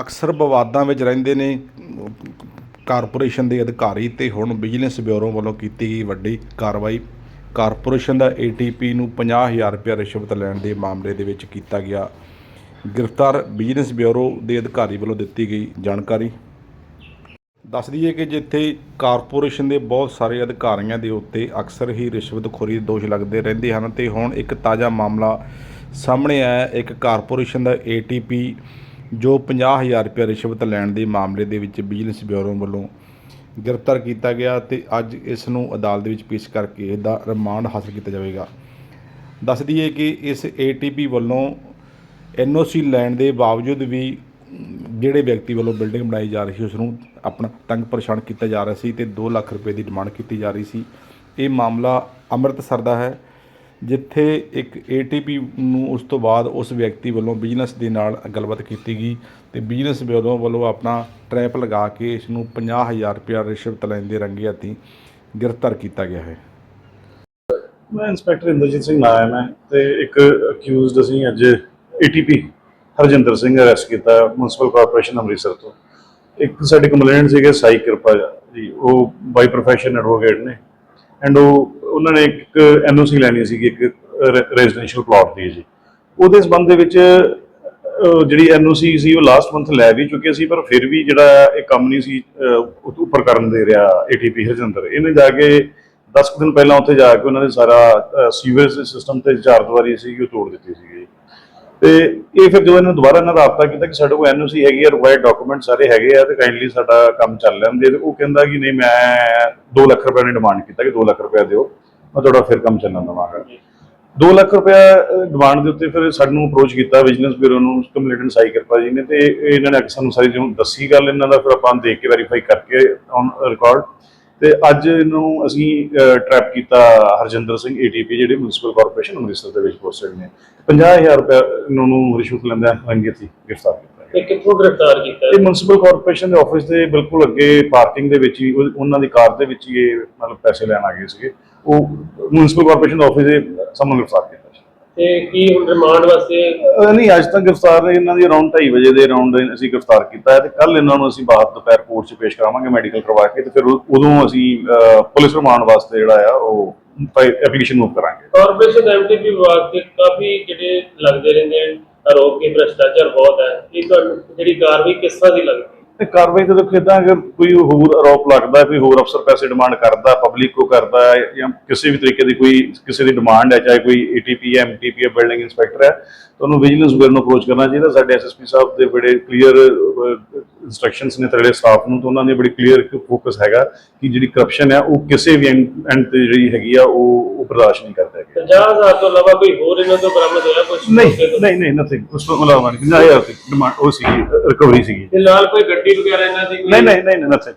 ਅਕਸਰ ਵਿਵਾਦਾਂ ਵਿੱਚ ਰਹਿੰਦੇ ਨੇ। ਕਾਰਪੋਰੇਸ਼ਨ ਦੇ ਅਧਿਕਾਰੀ ਤੇ ਹੁਣ ਵਿਜੀਲੈਂਸ ਬਿਊਰੋ ਵੱਲੋਂ ਕੀਤੀ ਗਈ ਵੱਡੀ ਕਾਰਵਾਈ। ਕਾਰਪੋਰੇਸ਼ਨ ਦਾ ਏਟੀਪੀ ਨੂੰ 50000 ਰੁਪਏ ਰਿਸ਼ਵਤ ਲੈਣ ਦੇ ਮਾਮਲੇ ਦੇ ਵਿੱਚ ਕੀਤਾ ਗਿਆ। ਗ੍ਰਿਫਤਾਰ ਵਿਜੀਲੈਂਸ ਬਿਊਰੋ ਦੇ ਅਧਿਕਾਰੀ ਵੱਲੋਂ ਦਿੱਤੀ ਗਈ ਜਾਣਕਾਰੀ। ਦੱਸ ਦਈਏ ਕਿ ਜਿੱਥੇ ਕਾਰਪੋਰੇਸ਼ਨ ਦੇ ਬਹੁਤ ਸਾਰੇ ਅਧਿਕਾਰੀਆਂ ਦੇ ਉੱਤੇ ਅਕਸਰ ਹੀ ਰਿਸ਼ਵਤਖੋਰੀ ਦੇ ਦੋਸ਼ ਲੱਗਦੇ ਰਹਿੰਦੇ ਹਨ ਤੇ ਹੁਣ ਇੱਕ ਤਾਜ਼ਾ ਮਾਮਲਾ ਸਾਹਮਣੇ ਆਇਆ। ਇੱਕ ਕਾਰਪੋਰੇਸ਼ਨ ਦਾ ਏਟੀਪੀ ਜੋ 50000 ਰੁਪਏ ਰਿਸ਼ਵਤ ਲੈਣ ਦੇ ਮਾਮਲੇ ਦੇ ਵਿੱਚ ਵਿਜੀਲੈਂਸ ਬਿਊਰੋ ਵੱਲੋਂ ਗ੍ਰਿਫਤਾਰ ਕੀਤਾ ਗਿਆ ਤੇ ਅੱਜ ਇਸ ਨੂੰ ਅਦਾਲਤ ਵਿੱਚ ਪੇਸ਼ ਕਰਕੇ ਇਹਦਾ ਰਿਮਾਂਡ ਹਾਸਲ ਕੀਤਾ ਜਾਵੇਗਾ। ਦੱਸ ਦਈਏ ਕਿ ਇਸ ਏਟੀਪੀ ਵੱਲੋਂ ਐਨਓਸੀ ਲੈਣ ਦੇ ਬਾਵਜੂਦ ਵੀ ਜਿਹੜੇ ਵਿਅਕਤੀ ਵੱਲੋਂ ਬਿਲਡਿੰਗ ਬਣਾਈ ਜਾ ਰਹੀ ਸੀ, ਉਸ ਨੂੰ ਆਪਣਾ ਤੰਗ ਪਰੇਸ਼ਾਨ ਕੀਤਾ ਜਾ ਰਿਹਾ ਸੀ ਤੇ 2 ਲੱਖ ਰੁਪਏ ਦੀ ਡਿਮਾਂਡ ਕੀਤੀ ਜਾ ਰਹੀ ਸੀ। ਇਹ ਮਾਮਲਾ ਅੰਮ੍ਰਿਤਸਰ ਦਾ ਹੈ। ਜਿੱਥੇ ਇੱਕ ਏਟੀਪੀ ਨੂੰ ਉਸ ਤੋਂ ਬਾਅਦ ਉਸ ਵਿਅਕਤੀ ਵੱਲੋਂ ਬਿਜ਼ਨਸ ਦੇ ਨਾਲ ਗੱਲਬਾਤ ਕੀਤੀ ਗਈ ਤੇ ਬਿਜ਼ਨਸ ਬਿਊਰੋ ਵੱਲੋਂ ਆਪਣਾ ਟਰੈਪ ਲਗਾ ਕੇ ਇਸ ਨੂੰ 50000 ਰੁਪਏ ਰਿਸ਼ਵਤ ਲੈਂਦੇ ਰੰਗੇ ਹੱਥੀਂ ਗ੍ਰਿਫਤਾਰ ਕੀਤਾ ਗਿਆ ਹੈ। ਮੈਂ ਇੰਸਪੈਕਟਰ ਇੰਦਰਜੀਤ ਸਿੰਘ ਨਾਮ ਹੈ ਮੈਂ ਤੇ ਇੱਕ ਅਕਿਊਜ਼ਡ ਅਸੀਂ ਅੱਜ ਏਟੀਪੀ ਹਰਜਿੰਦਰ ਸਿੰਘ ਅਰੈਸਟ ਕੀਤਾ ਮਿਊਨਿਸਪਲ ਕਾਰਪੋਰੇਸ਼ਨ ਅੰਮ੍ਰਿਤਸਰ ਤੋਂ। ਇੱਕ ਸਾਡੇ ਕੰਪਲੇਂਟ ਸੀਗੇ, ਸਾਈ ਕਿਰਪਾ ਜੀ, ਉਹ ਬਾਈ ਪ੍ਰੋਫੈਸ਼ਨ ਐਡਵੋਕੇਟ ਨੇ। ਐਂਡ ਉਹ ਉਹਨਾਂ ਨੇ ਇੱਕ ਐਨਓਸੀ ਲੈਣੀ ਸੀਗੀ ਇੱਕ ਰੈਜ਼ੀਡੈਂਸ਼ੀਅਲ ਪਲਾਟ ਦੀ ਜੀ। ਉਹਦੇ ਸੰਬੰਧ ਦੇ ਵਿੱਚ ਅਹ, ਜਿਹੜੀ ਐਨਓਸੀ ਸੀ ਉਹ ਲਾਸਟ ਮੰਥ ਲੈ ਵੀ ਚੁੱਕੇ ਸੀ ਪਰ ਫਿਰ ਵੀ ਜਿਹੜਾ ਇਹ ਕੰਮ ਨਹੀਂ ਸੀ ਉੱਪਰ ਕਰਨ ਦੇ ਰਿਹਾ ਏਟੀਪੀ ਹਰਜਿੰਦਰ। ਇਹਨੇ ਜਾ ਕੇ 10 ਕੁ ਦਿਨ ਪਹਿਲਾਂ ਉੱਥੇ ਜਾ ਕੇ ਉਹਨਾਂ ਦੇ ਸਾਰਾ ਸੀਵਰੇਜ ਸਿਸਟਮ ਤੇ ਚਾਰ ਦੀਵਾਰੀ ਸੀ ਉਹ ਤੋੜ ਦਿੱਤੀ ਸੀਗੀ। ਤੇ ਇਹ ਫਿਰ ਜਦੋਂ ਇਹਨਾਂ ਨੂੰ ਦੁਬਾਰਾ ਇਹਨਾਂ ਦਾ ਰਾਬਤਾ ਕੀਤਾ ਕਿ ਸਾਡੇ ਕੋਲ ਐਨਓਸੀ ਹੈਗੀ ਆ ਰਿਕੁਆਇਰਡ ਡਾਕੂਮੈਂਟ ਸਾਰੇ ਹੈਗੇ ਆ ਤੇ ਕਾਈਂਡਲੀ ਸਾਡਾ ਕੰਮ ਚੱਲ ਰਿਹਾ। ਹੁੰਦੇ ਉਹ ਕਹਿੰਦਾ ਕਿ ਨਹੀਂ ਮੈਂ 2 ਲੱਖ ਰੁਪਏ ਨੇ ਡਿਮਾਂਡ ਕੀਤਾ ਕਿ 2 ਲੱਖ ਰੁਪਏ ਦਿਓ। ਮੈਂ ਤੁਹਾਡਾ ਫਿਰ ਕੰਮ ਚੱਲਣ ਦਵਾਂਗਾ। 2 ਲੱਖ ਰੁਪਏ ਡਿਮਾਂਡ ਦੇ ਉੱਤੇ ਫਿਰ ਸਾਨੂੰ ਅਪਰੋਚ ਕੀਤਾ ਵਿਜੀਲੈਂਸ ਬਿਊਰੋ ਨੂੰ ਕੰਪਲੇਂਟ ਸਾਈ ਕਿਰਪਾ ਜੀ ਨੇ ਤੇ ਇਹ ਇਹਨਾਂ ਨੇ ਸਾਨੂੰ ਸਾਰੀ ਜਿਹਨੂੰ ਦੱਸੀ ਗੱਲ ਇਹਨਾਂ ਦਾ ਫਿਰ ਆਪਾਂ ਦੇਖ ਕੇ ਵੈਰੀਫਾਈ ਕਰਕੇ ਔਨ ਰਿਕਾਰਡ ਤੇ ਅੱਜ ਇਹਨੂੰ ਅਸੀਂ ਟਰੈਪ ਕੀਤਾ ਹਰਜਿੰਦਰ ਸਿੰਘ ਏਟੀਪੀ ਜਿਹੜੇ ਮਿਊਨਿਸਪਲ ਕਾਰਪੋਰੇਸ਼ਨ ਅੰਮ੍ਰਿਤਸਰ ਦੇ ਵਿੱਚ ਪੋਸਟਡ ਨੇ। 50000 ਰੁਪਏ ਇਹਨਾਂ ਨੂੰ ਰਿਸ਼ਵਤ ਲੈਂਦਾ ਰੰਗੇ ਸੀ ਗ੍ਰਿਫਤਾਰ ਕੀਤਾ। ਤੇ ਕਿੱਥੋਂ ਗ੍ਰਿਫਤਾਰ ਕੀਤਾ? ਇਹ ਮਿਊਨਿਸਪਲ ਕਾਰਪੋਰੇਸ਼ਨ ਦੇ ਆਫਿਸ ਦੇ ਬਿਲਕੁਲ ਅੱਗੇ ਪਾਰਕਿੰਗ ਦੇ ਵਿੱਚ ਹੀ ਉਹ- ਉਹਨਾਂ ਦੀ ਕਾਰ ਦੇ ਵਿੱਚ ਹੀ ਇਹ ਮਤਲਬ ਪੈਸੇ ਲੈਣ ਆ ਗਏ ਸੀਗੇ। ਉਹ ਮਿਊਨਿਸਪਲ ਕਾਰਪੋਰੇਸ਼ਨ ਦੇ ਆਫਿਸ ਦੇ ਸਾਹਮਣੇ ਗ੍ਰਿਫਤਾਰ ਕੀਤਾ ਸੀ। ਤੇ ਕੀ ਹੁਣ ਰਿਮਾਂਡ ਵਾਸਤੇ ਅਹ ਨਹੀਂ ਅੱਜ ਤੱਕ ਗ੍ਰਿਫਤਾਰ ਇਹਨਾਂ ਦੀ ਅਰਾਊਂਡ 2:30 ਵਜੇ ਦੇ ਅਰਾਊਂਡ ਅਸੀਂ ਗ੍ਰਿਫਤਾਰ ਕੀਤਾ ਹੈ ਤੇ ਕੱਲ ਇਹਨਾਂ ਨੂੰ ਅਸੀਂ ਬਾਅਦ ਦੁਪਹਿਰ ਕੋਰਟ 'ਚ ਪੇਸ਼ ਕਰਾਵਾਂਗੇ ਮੈਡੀਕਲ ਕਰਵਾ ਕੇ ਤੇ ਫਿਰ ਉਦੋਂ ਅਸੀਂ ਅਹ, ਪੁਲਿਸ ਰਿਮਾਂਡ ਵਾਸਤੇ ਜਿਹੜਾ ਆ ਉਹ ਐਪਲੀਕੇਸ਼ਨ ਮੂਵ ਕਰਾਂਗੇ। ਕਾਰਪੋਰੇਸ਼ਨ ਐਮਟੀਪੀ ਵਿਭਾਗ ਤੇ ਕਾਫੀ ਜਿਹੜੇ ਲੱਗਦੇ ਰਹਿੰਦੇ ਹਨ ਆਰੋਪ ਕਿ ਭ੍ਰਸ਼ਟਾਚਾਰ ਬਹੁਤ ਹੈ ਇਹ ਤੁਹਾਨੂੰ ਜਿਹੜੀ ਕਾਰਵਾਈ ਕਿਸ ਤਰ੍ਹਾਂ ਦੀ ਲੱਗਦੀ ਤੇ ਕਾਰਵਾਈ ਤਾਂ ਦੇਖੋ ਏਦਾਂ ਅਗਰ ਕੋਈ ਹੋਰ ਆਰੋਪ ਲੱਗਦਾ, ਕੋਈ ਹੋਰ ਅਫਸਰ ਪੈਸੇ ਡਿਮਾਂਡ ਕਰਦਾ ਪਬਲਿਕ ਕੋ ਕਰਦਾ ਹੈ ਜਾਂ ਕਿਸੇ ਵੀ ਤਰੀਕੇ ਦੀ ਕੋਈ ਕਿਸੇ ਦੀ ਡਿਮਾਂਡ ਹੈ, ਚਾਹੇ ਕੋਈ ਏਟੀਪੀ ਹੈ ਐਮਟੀਪੀ ਹੈ ਬਿਲਡਿੰਗ ਇਨਸਪੈਕਟਰ ਹੈ ਤੁਹਾਨੂੰ ਵਿਜੀਲੈਂਸ ਬਿਊਰੋ ਨੂੰ ਅਪਰੋਚ ਕਰਨਾ ਚਾਹੀਦਾ। ਸਾਡੇ ਐਸਐਸਪੀ ਸਾਹਿਬ ਦੇ ਬੜੇ ਕਲੀਅਰ ਇਨਸਟਰਕਸ਼ਨਸ ਨੇ ਤੇਰੇ ਸਟਾਫ ਨੂੰ ਤਾਂ ਉਹਨਾਂ ਨੇ ਬੜੀ ਕਲੀਅਰ ਫੋਕਸ ਹੈਗਾ ਕਿ ਜਿਹੜੀ ਕਰਪਸ਼ਨ ਹੈ ਉਹ ਕਿਸੇ ਵੀ ਐਂਡ ਤੇ ਜਿਹੜੀ ਹੈਗੀ ਆ ਉਹ ਉਹ ਬਰਦਾਸ਼ਤ ਨਹੀਂ ਕਰਦਾ ਹੈਗਾ। 50000 ਤੋਂ ਇਲਾਵਾ ਕੋਈ ਹੋਰ ਇਹਨਾਂ ਤੋਂ ਬਰਾਮਦ ਹੋਇਆ ਕੁਝ ਨਹੀਂ ਨਹੀਂ ਨਹੀਂ ਨਥਿੰਗ ਉਸ ਤੋਂ ਇਲਾਵਾ ਨਹੀਂ 50000 ਦੀ ਡਿਮਾਂਡ ਉਹ ਸੀ ਰਿਕਵਰੀ ਸੀਗੀ। ਤੇ ਨਾਲ ਕੋਈ ਗੱਡੀ ਵਗੈਰਾ ਇਹਨਾਂ ਦੀ ਨਹੀਂ ਨਹੀਂ ਨਹੀਂ ਨਥਿੰਗ